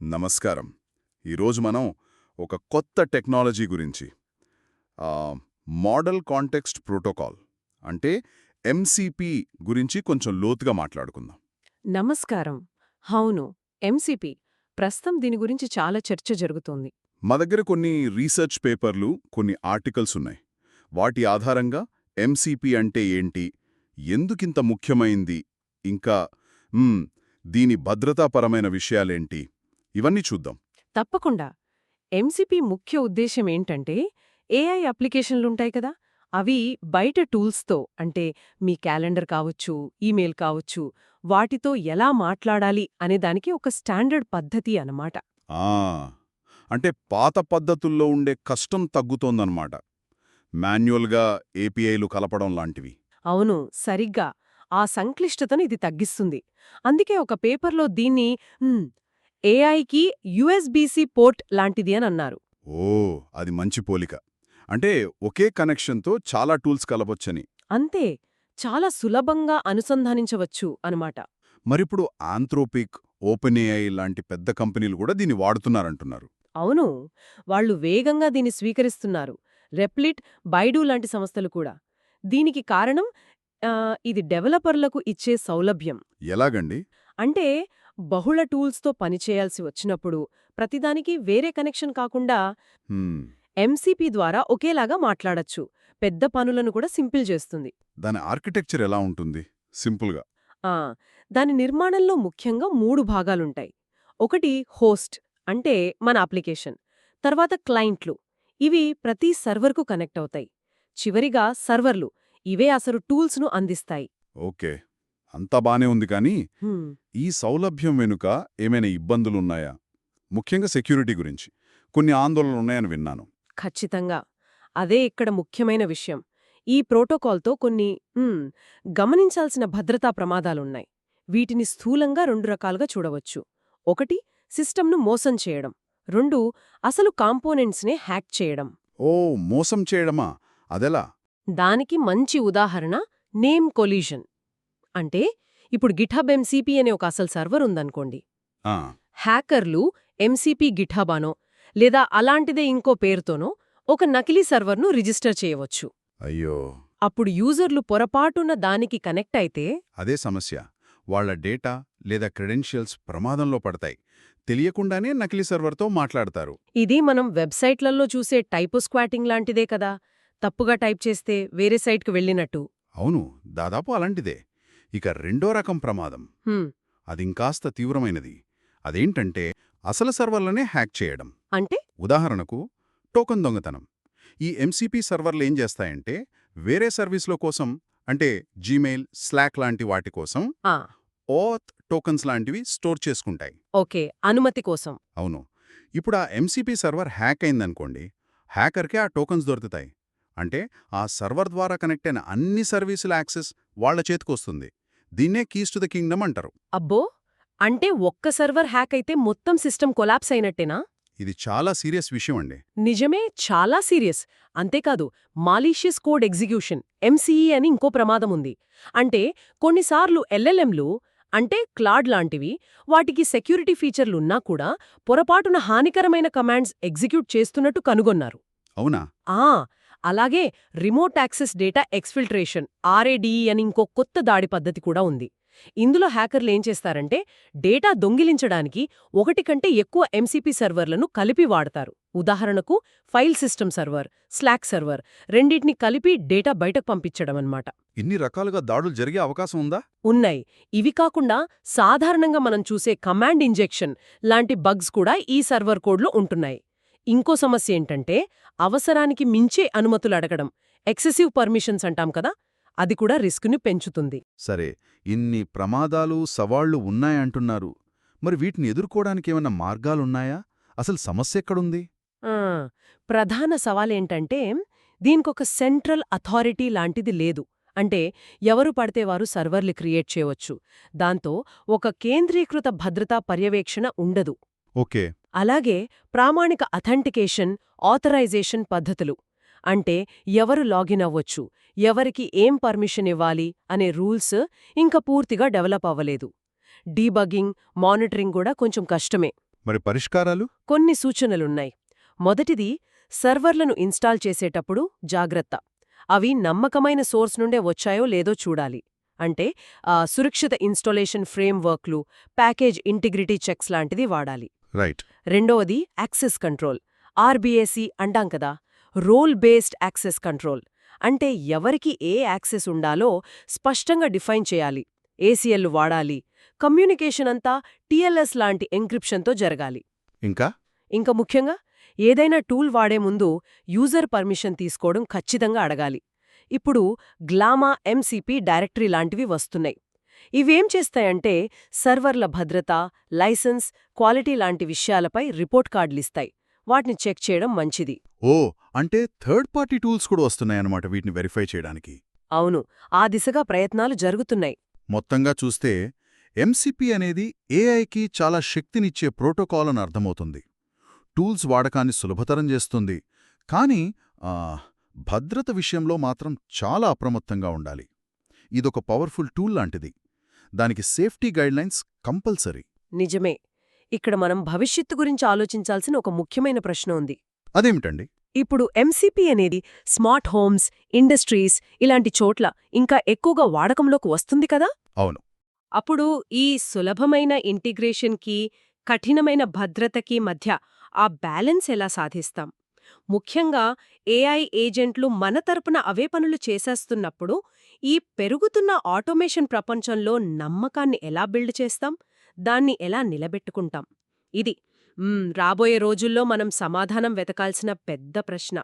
నమస్కారం. ఈరోజు మనం ఒక కొత్త టెక్నాలజీ గురించి మోడల్ కాంటెక్స్ట్ ప్రోటోకాల్ అంటే ఎంసిపి గురించి కొంచెం లోతుగా మాట్లాడుకుందాం. నమస్కారం. అవును ఎంసిపి ప్రస్తుతం దీని గురించి చాలా చర్చ జరుగుతోంది. మా దగ్గర కొన్ని రీసెర్చ్ పేపర్లు కొన్ని ఆర్టికల్స్ ఉన్నాయి. వాటి ఆధారంగా ఎంసిపి అంటే ఏంటి ఎందుకింత ముఖ్యమైంది ఇంకా దీని భద్రతాపరమైన విషయాలేంటి ఇవన్నీ చూద్దాం. తప్పకుండా. ఎంసిపి ముఖ్య ఉద్దేశం ఏంటంటే ఏఐ అప్లికేషన్లుంటాయి కదా అవి బయట టూల్స్తో అంటే మీ క్యాలెండర్ కావచ్చు ఈమెయిల్ కావచ్చు వాటితో ఎలా మాట్లాడాలి అనే దానికి ఒక స్టాండర్డ్ పద్ధతి అన్నమాట. ఆ! అంటే పాత పద్ధతుల్లో ఉండే కష్టం తగ్గుతోందన్నమాట. మాన్యువల్గా ఏపీఐలు కలపడం లాంటివి. అవును సరిగ్గా. ఆ సంక్లిష్టతను ఇది తగ్గిస్తుంది. అందుకే ఒక పేపర్లో దీన్ని "మ్, ఏఐకి యుఎస్బిసి పోర్ట్ లాంటిది అని అన్నారు. ఓ అది మంచి పోలిక. అంటే ఒకే కనెక్షన్తో చాలా టూల్స్ కలపొచ్చని అంతే చాలా సులభంగా అనుసంధానించవచ్చు అనమాట మరిప్పుడు ఆంథ్రోపిక్ ఓపెన్ ఏఐ లాంటి పెద్ద కంపెనీలు కూడా దీన్ని వాడుతున్నారంటున్నారు. అవును వాళ్ళు వేగంగా దీన్ని స్వీకరిస్తున్నారు. రెప్లిట్ బైడూ లాంటి సంస్థలు కూడా. దీనికి కారణం ఇది డెవలపర్లకు ఇచ్చే సౌలభ్యం. ఎలాగండి? అంటే బహుళ టూల్స్తో పనిచేయాల్సి వచ్చినప్పుడు ప్రతిదానికి వేరే కనెక్షన్ కాకుండా ఎంసీపీ ద్వారా ఒకేలాగా మాట్లాడచ్చు. పెద్ద పనులను కూడా సింపుల్ చేస్తుంది. దాని ఆర్కిటెక్చర్ ఎలా ఉంటుంది? సింపుల్గా. ఆ, దాని నిర్మాణంలో ముఖ్యంగా మూడు భాగాలుంటాయి. ఒకటి హోస్ట్ అంటే మన అప్లికేషన్. తర్వాత క్లయింట్లు. ఇవి ప్రతి సర్వర్కు కనెక్ట్ అవుతాయి. చివరిగా సర్వర్లు. ఇవే అసలు టూల్స్ను అందిస్తాయి. ఓకే. అంతా బానే ఉంది కానీ ఈ సౌలభ్యం వెనుక ఏమైనా ఇబ్బందులున్నాయా? ముఖ్యంగా సెక్యూరిటీ గురించి. కొన్ని ఆందోళనలున్నాయని విన్నాను. ఖచ్చితంగా. అదే ఇక్కడ ముఖ్యమైన విషయం. ఈ ప్రోటోకాల్తో కొన్ని గమనించాల్సిన భద్రతా ప్రమాదాలున్నాయి. వీటిని స్థూలంగా రెండు రకాలుగా చూడవచ్చు. ఒకటి సిస్టమ్ను మోసం చేయడం. రెండు అసలు కాంపోనెంట్స్నే హ్యాక్ చేయడం. ఓ మోసం చేయడమా? అదెలా? దానికి మంచి ఉదాహరణ నేమ్ కొలీజన్. అంటే ఇప్పుడు గిఠబ్ ఎంసీపీ అనే ఒక అసలు సర్వర్ ఉందనుకోండి. హ్యాకర్లు ఎంసీపీ గిఠబ్ అనో లేదా అలాంటిదే ఇంకో పేరుతోనో ఒక నకిలీ సర్వర్ను రిజిస్టర్ చేయవచ్చు. అయ్యో. అప్పుడు యూజర్లు పొరపాటున దానికి కనెక్ట్ అయితే అదే సమస్య. వాళ్ళ డేటా లేదా క్రెడెన్షియల్స్ ప్రమాదంలో పడతాయి. తెలియకుండానే నకిలీ సర్వర్తో మాట్లాడతారు. ఇది మనం వెబ్సైట్లలో చూసే టైపు స్క్వాటింగ్ లాంటిదే కదా. తప్పుగా టైప్ చేస్తే వేరే సైట్కి వెళ్ళినట్టు. అవును దాదాపు అలాంటిదే. ఇక రెండో రకం ప్రమాదం. అదింకాస్త తీవ్రమైనది. అదేంటంటే అసలు సర్వర్లనే హ్యాక్ చేయడం. అంటే? ఉదాహరణకు టోకన్ దొంగతనం. ఈ ఎంసీపీ సర్వర్లు ఏం చేస్తాయంటే వేరే సర్వీస్లో కోసం అంటే జీమెయిల్ స్లాక్ లాంటి వాటి కోసం ఓత్ టోకన్స్ లాంటివి స్టోర్ చేసుకుంటాయి. ఓకే అనుమతి కోసం. అవును. ఇప్పుడు ఆ ఎంసీపీ సర్వర్ హ్యాక్ అయిందనుకోండి హ్యాకర్కే ఆ టోకన్స్ దొరుకుతాయి. అంటే ఆ సర్వర్ ద్వారా కనెక్ట్ అయిన అన్ని సర్వీసుల యాక్సెస్ వాళ్ళ చేతికొస్తుంది. దీన్నే కీస్ టు ద కింగ్డమ్ అంటారు. అబ్బో! అంటే ఒక్క సర్వర్ హ్యాక్ అయితే మొత్తం సిస్టమ్ కొలాప్స్ అయినట్టేనా? ఇది చాలా సీరియస్ విషయం అండి. నిజమే చాలా సీరియస్. అంతేకాదు మాలీషియస్ కోడ్ ఎగ్జిక్యూషన్ ఎంసీఈ అని ఇంకో ప్రమాదం ఉంది. అంటే కొన్నిసార్లు ఎల్ఎల్ఎంలు అంటే క్లాడ్ లాంటివి వాటికి సెక్యూరిటీ ఫీచర్లున్నా కూడా పొరపాటున హానికరమైన కమాండ్స్ ఎగ్జిక్యూట్ చేస్తున్నట్టు కనుగొన్నారు. అవునా? ఆ! అలాగే remote access data exfiltration RADE అని ఇంకో కొత్త దాడి పద్ధతి కూడా ఉంది. ఇందులో హ్యాకర్లు ఏం చేస్తారంటే డేటా దొంగిలించడానికి ఒకటి కంటే ఎక్కువ ఎంసీపీ సర్వర్లను కలిపి వాడతారు. ఉదాహరణకు file system server Slack server రెండింటిని కలిపి డేటా బయటకు పంపించడం అన్నమాట. ఇన్ని రకాలుగా దాడులు జరిగే అవకాశం ఉందా? ఉన్నాయి. ఇవి కాకుండా సాధారణంగా మనం చూసే కమాండ్ ఇంజెక్షన్ లాంటి బగ్స్ కూడా ఈ సర్వర్ కోడ్లో ఉంటున్నాయి. ఇంకో సమస్య ఏంటంటే అవసరానికి మించే అనుమతులు అడగడం. ఎక్సెసివ్ పర్మిషన్స్ అంటాం కదా అది కూడా రిస్క్ని పెంచుతుంది. సరే ఇన్ని ప్రమాదాలు సవాళ్ళు ఉన్నాయంటున్నారు. మరి వీటిని ఎదుర్కోవడానికి ఏమన్నా మార్గాలున్నాయా? అసలు సమస్య ఎక్కడుంది? ఆ, ప్రధాన సవాలేంటంటే దీనికొక సెంట్రల్ అథారిటీ లాంటిది లేదు. అంటే ఎవరు పడితే వారు సర్వర్లు క్రియేట్ చేయవచ్చు. దాంతో ఒక కేంద్రీకృత భద్రతా పర్యవేక్షణ ఉండదు. ఓకే. అలాగే ప్రామాణిక అథెంటికేషన్ ఆథరైజేషన్ పద్ధతులు. అంటే ఎవరు లాగిన్ అవ్వచ్చు ఎవరికి ఏం పర్మిషన్ ఇవ్వాలి అనే రూల్స్ ఇంకా పూర్తిగా డెవలప్ అవ్వలేదు. డీబగ్గింగ్ మానిటరింగ్ కూడా కొంచెం కష్టమే. మరి పరిష్కారాలు? కొన్ని సూచనలున్నాయి. మొదటిది సర్వర్లను ఇన్స్టాల్ చేసేటప్పుడు జాగ్రత్త. అవి నమ్మకమైన సోర్స్ నుండే వచ్చాయో లేదో చూడాలి. అంటే సురక్షిత ఇన్స్టాలేషన్ ఫ్రేమ్వర్క్లు ప్యాకేజ్ ఇంటిగ్రిటీ చెక్స్ లాంటిది వాడాలి. రైట్ రెండవది యాక్సెస్ కంట్రోల్ ఆర్బీఏసీ అంటాం కదా రోల్ బేస్డ్ యాక్సెస్ కంట్రోల్ అంటే ఎవరికి ఏ యాక్సెస్ ఉండాలో స్పష్టంగా డిఫైన్ చేయాలి ఏసీఎల్ వాడాలి కమ్యూనికేషన్ అంతా టీఎల్ఎస్ లాంటి ఎంక్రిప్షన్తో జరగాలి. ఇంకా? ఇంకా ముఖ్యంగా ఏదైనా టూల్ వాడే ముందు యూజర్ పర్మిషన్ తీసుకోవడం ఖచ్చితంగా అడగాలి. ఇప్పుడు గ్లామా ఎంసీపీ డైరెక్టరీ లాంటివి వస్తున్నాయి. ఇవేం చేస్తాయంటే సర్వర్ల భద్రత లైసెన్స్ క్వాలిటీ లాంటి విషయాలపై రిపోర్ట్ కార్డులిస్తాయి. వాటిని చెక్ చేయడం మంచిది. ఓ అంటే థర్డ్ పార్టీ టూల్స్ కూడా వస్తున్నాయన్నమాట వీటిని వెరిఫై చేయడానికి. అవును ఆ దిశగా ప్రయత్నాలు జరుగుతున్నాయి. మొత్తంగా చూస్తే ఎంసిపి అనేది ఏఐకి చాలా శక్తినిచ్చే ప్రోటోకాల్ అని అర్థమవుతుంది. టూల్స్ వాడకాన్ని సులభతరం చేస్తుంది. కానీ భద్రత విషయంలో మాత్రం చాలా అప్రమత్తంగా ఉండాలి. ఇదొక పవర్ఫుల్ టూల్ లాంటిది. దానికి సేఫ్టీ గైడ్లైన్స్ కంపల్సరీ. నిజమే. ఇక్కడ మనం భవిష్యత్తు గురించి ఆలోచించాల్సిన ఒక ముఖ్యమైన ప్రశ్న ఉంది. అదేమిటండి? ఇప్పుడు ఎంసీపీ అనేది స్మార్ట్ హోమ్స్ ఇండస్ట్రీస్ ఇలాంటి చోట్ల ఇంకా ఎక్కువగా వాడకంలోకి వస్తుంది కదా? అవును. అప్పుడు ఈ సులభమైన ఇంటిగ్రేషన్కి కఠినమైన భద్రతకి మధ్య ఆ బ్యాలెన్స్ ఎలా సాధిస్తాం? ముఖ్యంగా ఏఐ ఏజెంట్లు మన తరపున అవే పనులు చేసేస్తున్నప్పుడు ఈ పెరుగుతున్న ఆటోమేషన్ ప్రపంచంలో నమ్మకాన్ని ఎలా బిల్డ్ చేస్తాం? దాన్ని ఎలా నిలబెట్టుకుంటాం? ఇది రాబోయే రోజుల్లో మనం సమాధానం వెతకాల్సిన పెద్ద ప్రశ్న.